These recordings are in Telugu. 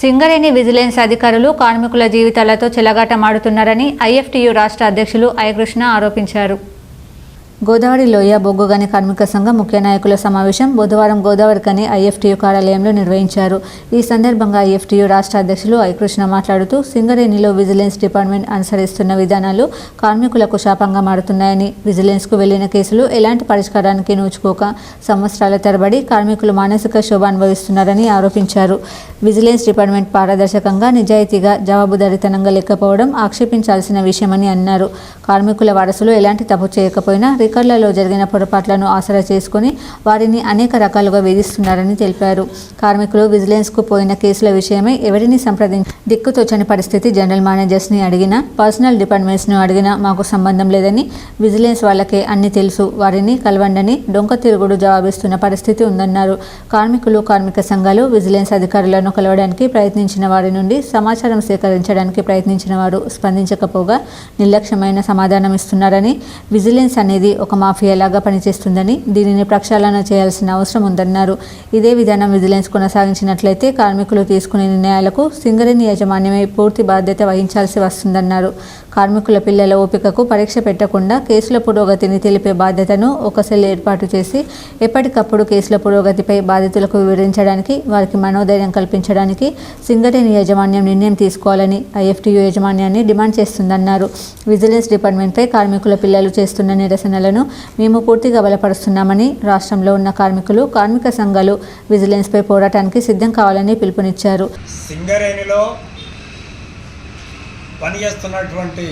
సింగరేణి విజిలెన్స్ అధికారులు కార్మికుల జీవితాలతో చెలగాటమాడుతున్నారని ఐఎఫ్టీయు రాష్ట్ర అధ్యక్షులు అయకృష్ణ ఆరోపించారు. గోదావరి లోయ బొగ్గు గని కార్మిక సంఘం ముఖ్య నాయకుల సమావేశం బుధవారం గోదావరి గని ఐఎఫ్టియు కార్యాలయంలో నిర్వహించారు. ఈ సందర్భంగా ఐఎఫ్టీయు రాష్ట్ర అధ్యక్షులు ఐకృష్ణ మాట్లాడుతూ సింగరేణిలో విజిలెన్స్ డిపార్ట్మెంట్ అనుసరిస్తున్న విధానాలు కార్మికులకు శాపంగా మారుతున్నాయని విజిలెన్స్కు వెళ్ళిన కేసులు ఎలాంటి పరిష్కారానికి నోచుకోక సంవత్సరాల తరబడి కార్మికులు మానసిక శోభ అనుభవిస్తున్నారని ఆరోపించారు. విజిలెన్స్ డిపార్ట్మెంట్ పారదర్శకంగా నిజాయితీగా జవాబుదారితనంగా లేకపోవడం ఆక్షేపించాల్సిన విషయమని అన్నారు. కార్మికుల వారసులు ఎలాంటి తప్పు చేయకపోయినా స్పీకర్లలో జరిగిన పొరపాట్లను ఆసరా చేసుకుని వారిని అనేక రకాలుగా వేధిస్తున్నారని తెలిపారు. కార్మికులు విజిలెన్స్కు పోయిన కేసుల విషయమై ఎవరిని సంప్రదించి దిక్కుతోచని పరిస్థితి జనరల్ మేనేజర్స్ని అడిగినా పర్సనల్ డిపార్ట్మెంట్స్ను అడిగినా మాకు సంబంధం లేదని విజిలెన్స్ వాళ్ళకే అన్ని తెలుసు. వారిని కలవండని డొంక తిరుగుడు జవాబిస్తున్న పరిస్థితి ఉందన్నారు. కార్మికులు కార్మిక సంఘాలు విజిలెన్స్ అధికారులను కలవడానికి ప్రయత్నించిన వారి నుండి సమాచారం సేకరించడానికి ప్రయత్నించిన వారు స్పందించకపోగా నిర్లక్ష్యమైన సమాధానం ఇస్తున్నారని విజిలెన్స్ అనేది ఒక మాఫియాలాగా పనిచేస్తుందని దీనిని ప్రక్షాళన చేయాల్సిన అవసరం ఉందన్నారు. ఇదే విధానం విజిలెన్స్ కొనసాగించినట్లయితే కార్మికులు తీసుకునే నిర్ణయాలకు సింగరేణి యాజమాన్యమే పూర్తి బాధ్యత వహించాల్సి వస్తుందన్నారు. కార్మికుల పిల్లల ఓపికకు పరీక్ష పెట్టకుండా కేసుల పురోగతిని తెలిపే బాధ్యతను ఒక సెల్ ఏర్పాటు చేసి ఎప్పటికప్పుడు కేసుల పురోగతిపై బాధితులకు వివరించడానికి వారికి మనోధైర్యం కల్పించడానికి సింగరేణి యాజమాన్యం నిర్ణయం తీసుకోవాలని ఐఎఫ్టీయు యాజమాన్యాన్ని డిమాండ్ చేస్తుందన్నారు. విజిలెన్స్ డిపార్ట్మెంట్పై కార్మికుల పిల్లలు చేస్తున్న నిరసనలను మేము పూర్తిగా బలపరుస్తున్నామని రాష్ట్రంలో ఉన్న కార్మికులు కార్మిక సంఘాలు విజిలెన్స్పై పోరాటానికి సిద్ధం కావాలని పిలుపునిచ్చారు. సింగరేణిలో పనిచేస్తున్నటువంటి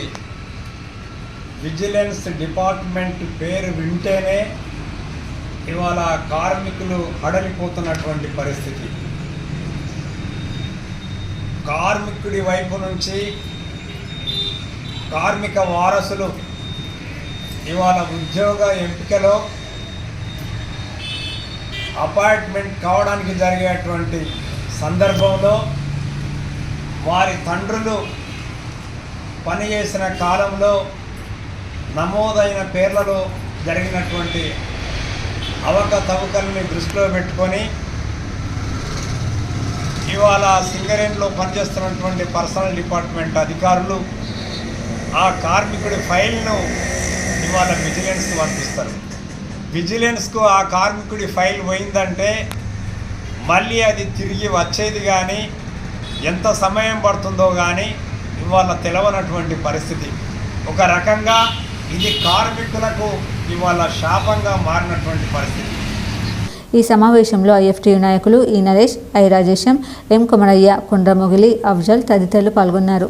విజిలెన్స్ డిపార్ట్మెంట్ పేరు వింటేనే ఇవాళ కార్మికులు హడలిపోతున్నటువంటి పరిస్థితి. కార్మికుడి వైపు నుంచి కార్మిక వారసులు ఇవాళ ఉద్యోగ ఎంపికలో అపాయింట్మెంట్ కావడానికి జరిగేటువంటి సందర్భంలో వారి తండ్రులు పనిచేసిన కాలంలో నమోదైన పేర్లలో జరిగినటువంటి అవకతవకల్ని దృష్టిలో పెట్టుకొని ఇవాళ సింగరేణిలో పనిచేస్తున్నటువంటి పర్సనల్ డిపార్ట్మెంట్ అధికారులు ఆ కార్మికుడి ఫైల్ను వాళ్ళ విజిలెన్స్ పంపిస్తారు. విజిలెన్స్కు ఆ కార్మికుడి ఫైల్ పోయిందంటే మళ్ళీ అది తిరిగి వచ్చేది కానీ ఎంత సమయం పడుతుందో కానీ ఇవాళ తెలవనటువంటి పరిస్థితి. ఒక రకంగా ఇది కార్మికులకు ఇవాళ శాపంగా మారినటువంటి పరిస్థితి. ఈ సమావేశంలో ఐఎఫ్టీ నాయకులు ఈ నరేష్ ఐ రాజేశం ఎం కొమరయ్య కొండ్రమొగిలి అఫ్జల్ తదితరులు పాల్గొన్నారు.